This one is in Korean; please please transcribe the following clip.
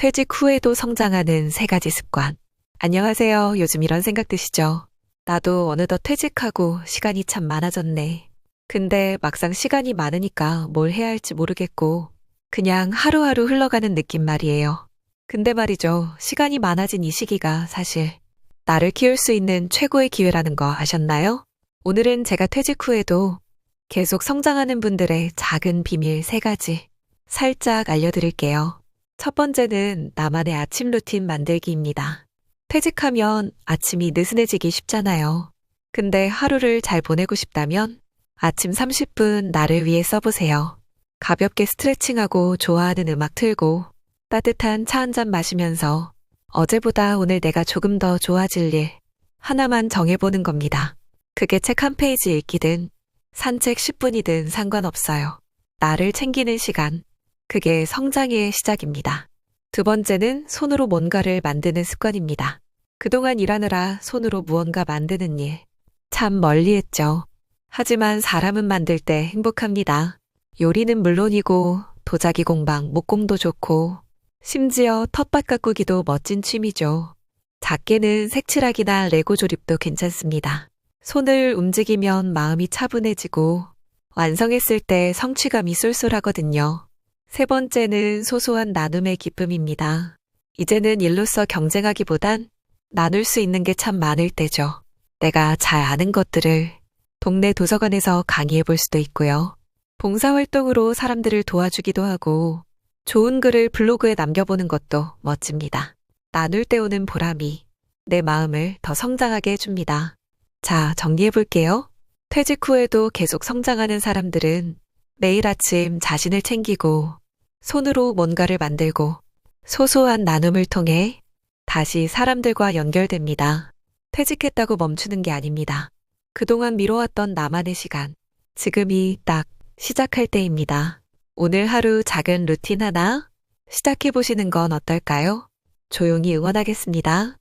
퇴직 후에도 성장하는 세 가지 습관. 안녕하세요. 요즘 이런 생각 드시죠? 나도 어느덧 퇴직하고 시간이 참 많아졌네. 근데 막상 시간이 많으니까 뭘 해야 할지 모르겠고, 그냥 하루하루 흘러가는 느낌 말이에요. 근데 말이죠. 시간이 많아진 이 시기가 사실 나를 키울 수 있는 최고의 기회라는 거 아셨나요? 오늘은 제가 퇴직 후에도 계속 성장하는 분들의 작은 비밀 세 가지 살짝 알려드릴게요. 첫 번째는 나만의 아침 루틴 만들기입니다. 퇴직하면 아침이 느슨해지기 쉽잖아요. 근데 하루를 잘 보내고 싶다면 아침 30분 나를 위해 써보세요. 가볍게 스트레칭하고 좋아하는 음악 틀고 따뜻한 차 한 잔 마시면서 어제보다 오늘 내가 조금 더 좋아질 일 하나만 정해보는 겁니다. 그게 책 한 페이지 읽기든 산책 10분이든 상관없어요. 나를 챙기는 시간. 그게 성장의 시작입니다. 두 번째는 손으로 뭔가를 만드는 습관입니다. 그동안 일하느라 손으로 무언가 만드는 일. 참 멀리 했죠. 하지만 사람은 만들 때 행복합니다. 요리는 물론이고 도자기 공방, 목공도 좋고 심지어 텃밭 가꾸기도 멋진 취미죠. 작게는 색칠하기나 레고 조립도 괜찮습니다. 손을 움직이면 마음이 차분해지고 완성했을 때 성취감이 쏠쏠하거든요. 세 번째는 소소한 나눔의 기쁨입니다. 이제는 일로서 경쟁하기보단 나눌 수 있는 게 참 많을 때죠. 내가 잘 아는 것들을 동네 도서관에서 강의해 볼 수도 있고요. 봉사활동으로 사람들을 도와주기도 하고 좋은 글을 블로그에 남겨보는 것도 멋집니다. 나눌 때 오는 보람이 내 마음을 더 성장하게 해줍니다. 자, 정리해 볼게요. 퇴직 후에도 계속 성장하는 사람들은 매일 아침 자신을 챙기고 손으로 뭔가를 만들고 소소한 나눔을 통해 다시 사람들과 연결됩니다. 퇴직했다고 멈추는 게 아닙니다. 그동안 미뤄왔던 나만의 시간, 지금이 딱 시작할 때입니다. 오늘 하루 작은 루틴 하나 시작해 보시는 건 어떨까요? 조용히 응원하겠습니다.